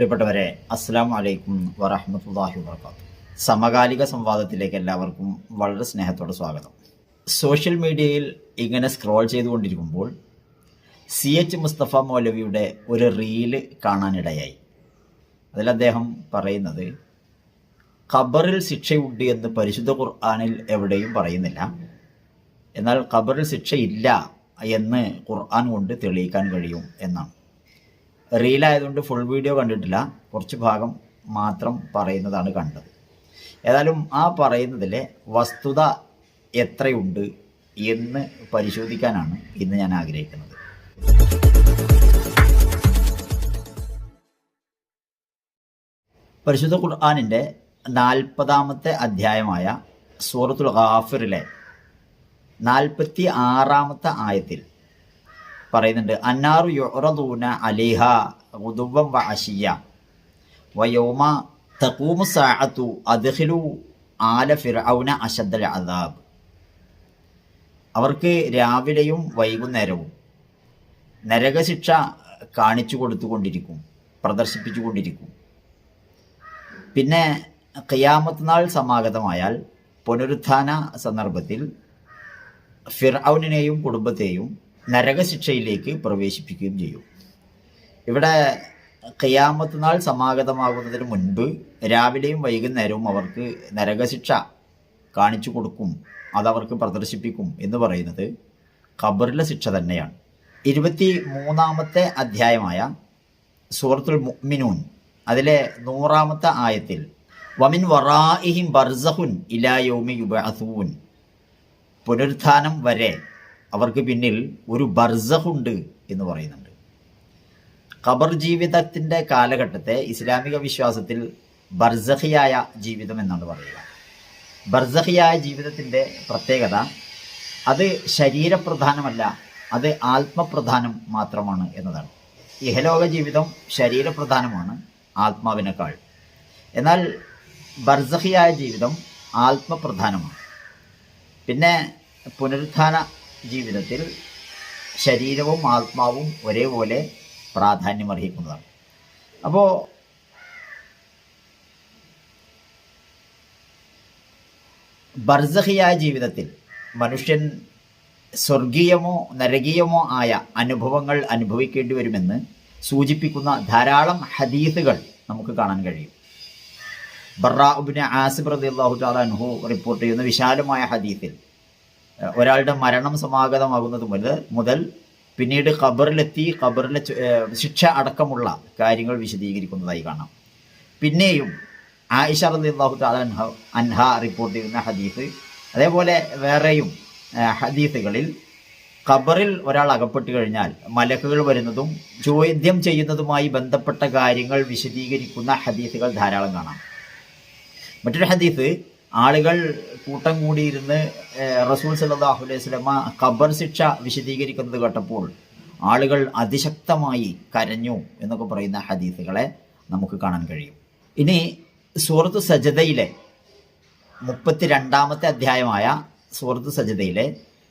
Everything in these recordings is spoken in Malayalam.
പ്രിയപ്പെട്ടവരെ അസ്സാം വലൈക്കും വറഹമത്തല്ലാഹി വർക്കാത്തു സമകാലിക സംവാദത്തിലേക്ക് എല്ലാവർക്കും വളരെ സ്നേഹത്തോടെ സ്വാഗതം. സോഷ്യൽ മീഡിയയിൽ ഇങ്ങനെ സ്ക്രോൾ ചെയ്തുകൊണ്ടിരിക്കുമ്പോൾ സി എച്ച് മുസ്തഫ മൗലവിയുടെ ഒരു റീൽ കാണാനിടയായി. അതിൽ അദ്ദേഹം പറയുന്നത് ഖബറിൽ ശിക്ഷയുണ്ട് എന്ന് പരിശുദ്ധ ഖുർആാനിൽ എവിടെയും പറയുന്നില്ല. എന്നാൽ ഖബറിൽ ശിക്ഷയില്ല എന്ന് ഖുർആൻ കൊണ്ട് തെളിയിക്കാൻ കഴിയും എന്നാണ്. റീലായതുകൊണ്ട് ഫുൾ വീഡിയോ കണ്ടിട്ടില്ല. കുറച്ച് ഭാഗം മാത്രം പറയുന്നതാണ് കണ്ടത്. ഏതായാലും ആ പറയുന്നതിലെ വസ്തുത എത്രയുണ്ട് എന്ന് പരിശോധിക്കാനാണ് ഇന്ന് ഞാൻ ആഗ്രഹിക്കുന്നത്. പരിശുദ്ധ ഖുർആാനിന്റെ നാൽപ്പതാമത്തെ അധ്യായമായ സൂറത്തുൽ ഗാഫിറിലെ നാൽപ്പത്തി ആറാമത്തെ ആയത്തിൽ പറയുന്നുണ്ട് അന്നാറു യുറദൂന അലിഹ ഉദുവം വ അഷിയ വയോമ തഖൂമു സാഅത്തു അദ്ഹിലു ആല ഫിർഔന അശദ്ദൽ അദാബ്. അവർക്ക് രാവിലെയും വൈകുന്നേരവും നരകശിക്ഷ കാണിച്ചു കൊടുത്തുകൊണ്ടിരിക്കും പ്രദർശിപ്പിച്ചുകൊണ്ടിരിക്കും. പിന്നെ ഖിയാമത്ത് നാൾ സമാഗതമായാൽ പുനരുത്ഥാന സന്ദർഭത്തിൽ ഫിർഔനെയും കുടുംബത്തെയും നരകശിക്ഷയിലേക്ക് പ്രവേശിപ്പിക്കുകയും ചെയ്യും. ഇവിടെ ഖിയാമത്ത് നാൾ സമാഗതമാകുന്നതിന് മുൻപ് രാവിലെയും വൈകുന്നേരവും അവർക്ക് നരകശിക്ഷ കാണിച്ചു കൊടുക്കും അതവർക്ക് പ്രദർശിപ്പിക്കും എന്ന് പറയുന്നത് ഖബറിലെ ശിക്ഷ തന്നെയാണ്. ഇരുപത്തി മൂന്നാമത്തെ അധ്യായമായ സൂറത്തുൽ മുഅ്മിനൂൻ അതിലെ നൂറാമത്തെ ആയത്തിൽ വമിൻ വറായിഹിം ബർസഹുൻ ഇലായോമി യുബഅസൂൻ പുനരുത്ഥാനം വരെ അവർക്ക് പിന്നിൽ ഒരു ബർസഹുണ്ട് എന്ന് പറയുന്നുണ്ട്. ഖബർ ജീവിതത്തിന്റെ കാലഘട്ടത്തെ ഇസ്ലാമിക വിശ്വാസത്തിൽ ബർസഹിയായ ജീവിതം എന്നാണ് പറയുക. ബർസഹിയായ ജീവിതത്തിന്റെ പ്രത്യേകത അത് ശരീരപ്രധാനമല്ല അത് ആത്മപ്രധാനം മാത്രമാണ് എന്നതാണ്. ഇഹലോക ജീവിതം ശരീരപ്രധാനമാണ് ആത്മാവിനേക്കാൾ. എന്നാൽ ബർസഹിയായ ജീവിതം ആത്മപ്രധാനമാണ്. പിന്നെ പുനരുത്ഥാന ജീവിതത്തിൽ ശരീരവും ആത്മാവും ഒരേപോലെ പ്രാധാന്യം പ്രാധാന്യമർഹിക്കുന്നതാണ്. അപ്പോൾ ബർസഹിയായ ജീവിതത്തിൽ മനുഷ്യൻ സ്വർഗീയമോ നരകീയമോ ആയ അനുഭവങ്ങൾ അനുഭവിക്കേണ്ടി വരുമെന്ന് സൂചിപ്പിക്കുന്ന ധാരാളം ഹദീസുകൾ നമുക്ക് കാണാൻ കഴിയും. ബറാബിന് ആസിബ് അള്ളാഹു താലാൻഹു റിപ്പോർട്ട് ചെയ്യുന്ന വിശാലമായ ഹദീസിൽ ഒരാളുടെ മരണം സമാഗതമാകുന്നത് മുതൽ മുതൽ പിന്നീട് ഖബറിലെത്തി ഖബറിലെ ശിക്ഷ അടക്കമുള്ള കാര്യങ്ങൾ വിശദീകരിക്കുന്നതായി കാണാം. പിന്നെയും ആയിഷ റളിയല്ലാഹു താലാൻഹ അൻഹ റിപ്പോർട്ട് ചെയ്യുന്ന ഹദീസ് അതേപോലെ വേറെയും ഹദീസുകളിൽ ഖബറിൽ ഒരാൾ അകപ്പെട്ട് കഴിഞ്ഞാൽ മലക്കുകൾ വരുന്നതും ചോദ്യം ചെയ്യുന്നതുമായി ബന്ധപ്പെട്ട കാര്യങ്ങൾ വിശദീകരിക്കുന്ന ഹദീസുകൾ ധാരാളം കാണാം. മറ്റൊരു ഹദീസ് ആളുകൾ കൂട്ടം കൂടിയിരുന്ന് റസൂൽ സല്ലാഹു അലൈഹി സ്വലമ ഖബർ ശിക്ഷ വിശദീകരിക്കുന്നത് കേട്ടപ്പോൾ ആളുകൾ അതിശക്തമായി കരഞ്ഞു എന്നൊക്കെ പറയുന്ന ഹദീസുകളെ നമുക്ക് കാണാൻ കഴിയും. ഇനി സൂറത്ത് സജതയിലെ മുപ്പത്തി രണ്ടാമത്തെ അധ്യായമായ സൂറത്ത് സജതയിലെ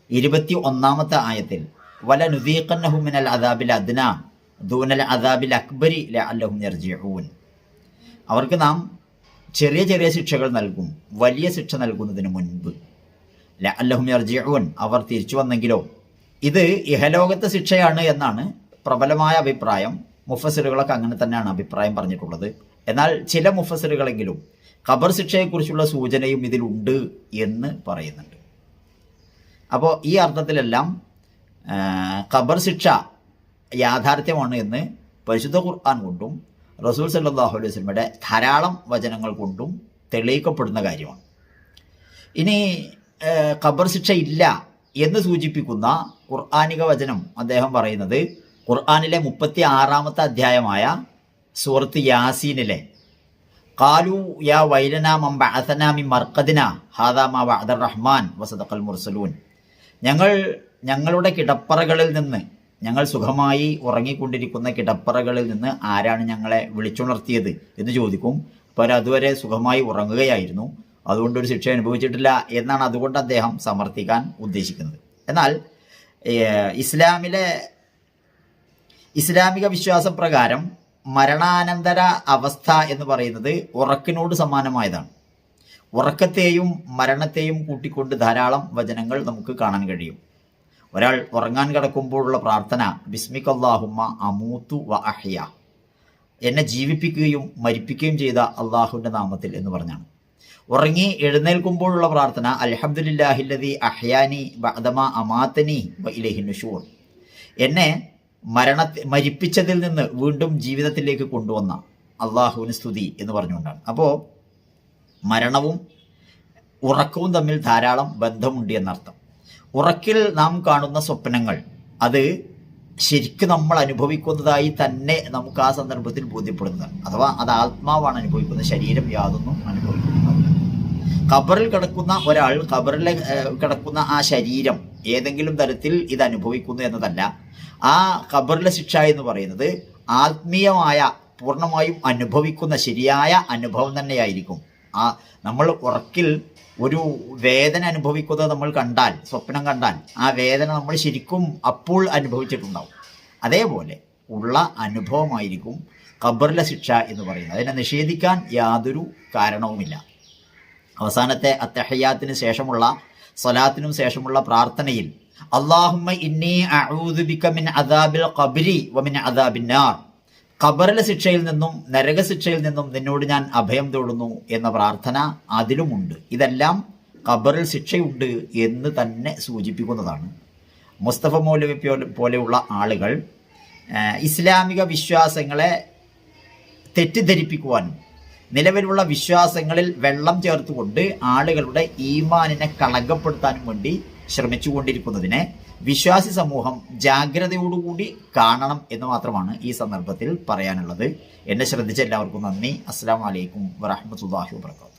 ഇരുപത്തി ഒന്നാമത്തെ ആയത്തിൽ വല നുദീഖന്നഹുമിനൽ അദാബിൽ അദ്ന ദൂനൽ അദാബിൽ അക്ബരി അല്ലഹും യർജിഊൻ. അവർക്ക് നാം ചെറിയ ചെറിയ ശിക്ഷകൾ നൽകും. വലിയ ശിക്ഷ നൽകുന്നതിന് മുൻപ്. അല്ലഹും യർജിഊൻ. അവർ തിരിച്ചു വന്നെങ്കിലോ? ഇത് ഇഹലോകത്തെ ശിക്ഷയാണ് എന്നാണ് പ്രബലമായ അഭിപ്രായം. മുഫസറുകളൊക്കെ അങ്ങനെ തന്നെയാണ് അഭിപ്രായം പറഞ്ഞിട്ടുള്ളത്. എന്നാൽ ചില മുഫസറുകളെങ്കിലും ഖബർ ശിക്ഷയെക്കുറിച്ചുള്ള സൂചനയും ഇതിലുണ്ട് എന്ന് പറയുന്നുണ്ട്. അപ്പോൾ ഈ അർത്ഥത്തിലെല്ലാം ഖബർ ശിക്ഷ യാഥാർത്ഥ്യമാണ് എന്ന് പരിശുദ്ധ ഖുർആൻ കൊണ്ടും റസൂൽ സല്ലാഹു അലൈഹി വസ്ലമയുടെ ധാരാളം വചനങ്ങൾ കൊണ്ടും തെളിയിക്കപ്പെടുന്ന കാര്യമാണ്. ഇനി ഖബർ ശിക്ഷ ഇല്ല എന്ന് സൂചിപ്പിക്കുന്ന ഖുർആാനിക വചനം അദ്ദേഹം പറയുന്നത് ഖുർആാനിലെ മുപ്പത്തി ആറാമത്തെ അധ്യായമായ സൂറത്ത് യാസീനിലെ കാലു യാ വൈലന മമ്പ മർക്കദിന ഹാദാമ വഅദർ റഹ്മാൻ വസദഖൽ മുർസലൂൻ. ഞങ്ങൾ ഞങ്ങളുടെ കിടപ്പറകളിൽ നിന്ന് ഞങ്ങൾ സുഖമായി ഉറങ്ങിക്കൊണ്ടിരിക്കുന്ന കിടപ്പറകളിൽ നിന്ന് ആരാണ് ഞങ്ങളെ വിളിച്ചുണർത്തിയത് എന്ന് ചോദിക്കും. അപ്പോൾ അതുവരെ സുഖമായി ഉറങ്ങുകയായിരുന്നു. അതുകൊണ്ട് ഒരു ശിക്ഷ അനുഭവിച്ചിട്ടില്ല എന്നാണ് അതുകൊണ്ട് അദ്ദേഹം സമർത്ഥിക്കാൻ ഉദ്ദേശിക്കുന്നത്. എന്നാൽ ഇസ്ലാമിലെ ഇസ്ലാമിക വിശ്വാസം പ്രകാരം മരണാനന്തര അവസ്ഥ എന്ന് പറയുന്നത് ഉറക്കിനോട് സമാനമായതാണ്. ഉറക്കത്തെയും മരണത്തെയും കൂട്ടിക്കൊണ്ട് ധാരാളം വചനങ്ങൾ നമുക്ക് കാണാൻ കഴിയും. ഒരാൾ ഉറങ്ങാൻ കിടക്കുമ്പോഴുള്ള പ്രാർത്ഥന ബിസ്മിക്കല്ലാഹുമ്മ അമൂത്തു വ അഹ്യ. എന്നെ ജീവിപ്പിക്കുകയും മരിപ്പിക്കുകയും ചെയ്ത അള്ളാഹുവിന്റെ നാമത്തിൽ എന്ന് പറഞ്ഞാണ്. ഉറങ്ങി എഴുന്നേൽക്കുമ്പോഴുള്ള പ്രാർത്ഥന അലഹബ്ദുലില്ലാഹില്ലതി അഹ്യാനി ബഅദമ അമാത്തനി വ ഇലഹി എന്നെ മരണ മരിപ്പിച്ചതിൽ നിന്ന് വീണ്ടും ജീവിതത്തിലേക്ക് കൊണ്ടുവന്ന അള്ളാഹുവിന് സ്തുതി എന്ന് പറഞ്ഞുകൊണ്ടാണ്. അപ്പോൾ മരണവും ഉറക്കവും തമ്മിൽ ധാരാളം ബന്ധമുണ്ട് എന്നർത്ഥം. ഉറക്കിൽ നാം കാണുന്ന സ്വപ്നങ്ങൾ. അത് ശരിക്കും നമ്മൾ അനുഭവിക്കുന്നതായി തന്നെ നമുക്ക് ആ സന്ദർഭത്തിൽ ബോധ്യപ്പെടുന്നതാണ്. അഥവാ അത് ആത്മാവാണ് അനുഭവിക്കുന്നത്. ശരീരം യാതൊന്നും അനുഭവിക്കുന്നത് ഖബറിൽ കിടക്കുന്ന ഒരാൾ ഖബറിൽ കിടക്കുന്ന ആ ശരീരം ഏതെങ്കിലും തരത്തിൽ ഇത് അനുഭവിക്കുന്നു എന്നതല്ല. ആ ഖബറിലെ ശിക്ഷ എന്ന് പറയുന്നത് ആത്മീയമായ പൂർണമായും അനുഭവിക്കുന്ന ശരിയായ അനുഭവം തന്നെയായിരിക്കും. ആ നമ്മൾ ഉറക്കിൽ ഒരു വേദന അനുഭവിക്കുന്നത് നമ്മൾ കണ്ടാൽ സ്വപ്നം കണ്ടാൽ ആ വേദന നമ്മൾ ശരിക്കും അപ്പോൾ അനുഭവിച്ചിട്ടുണ്ടാവും. അതേപോലെ ഉള്ള അനുഭവമായിരിക്കും ഖബറിലെ ശിക്ഷ എന്ന് പറയുന്നത്. അതിനെ നിഷേധിക്കാൻ യാതൊരു കാരണവുമില്ല. അവസാനത്തെ അത്തഹയ്യാത്തിന് ശേഷമുള്ള സ്വലാത്തിനും ശേഷമുള്ള പ്രാർത്ഥനയിൽ അള്ളാഹുമ്മ ഇന്നി അഊദു ബിക മിൻ അദാബിൽ ഖബരി വമിൻ അദാബിൻ നാർ ഖബറിലെ ശിക്ഷയിൽ നിന്നും നരകശിക്ഷയിൽ നിന്നും നിന്നോട് ഞാൻ അഭയം തേടുന്നു എന്ന പ്രാർത്ഥന അതിലുമുണ്ട്. ഇതെല്ലാം ഖബറിൽ ശിക്ഷയുണ്ട് എന്ന് തന്നെ സൂചിപ്പിക്കുന്നതാണ്. മുസ്തഫ മൗലവി പോലെയുള്ള ആളുകൾ ഇസ്ലാമിക വിശ്വാസങ്ങളെ തെറ്റിദ്ധരിപ്പിക്കുവാനും നിലവിലുള്ള വിശ്വാസങ്ങളിൽ വെള്ളം ചേർത്തുകൊണ്ട് ആളുകളുടെ ഈമാനിനെ കളങ്കപ്പെടുത്താനും വേണ്ടി ശ്രമിച്ചുകൊണ്ടിരിക്കുന്നതിനെ വിശ്വാസി സമൂഹം ജാഗ്രതയോടുകൂടി കാണണം എന്ന് മാത്രമാണ് ഈ സന്ദർഭത്തിൽ പറയാനുള്ളത്. എന്നെ ശ്രദ്ധിച്ച എല്ലാവർക്കും നന്ദി. അസ്സാം വലൈക്കും വറഹമത്തല്ലാഹി വാത്തു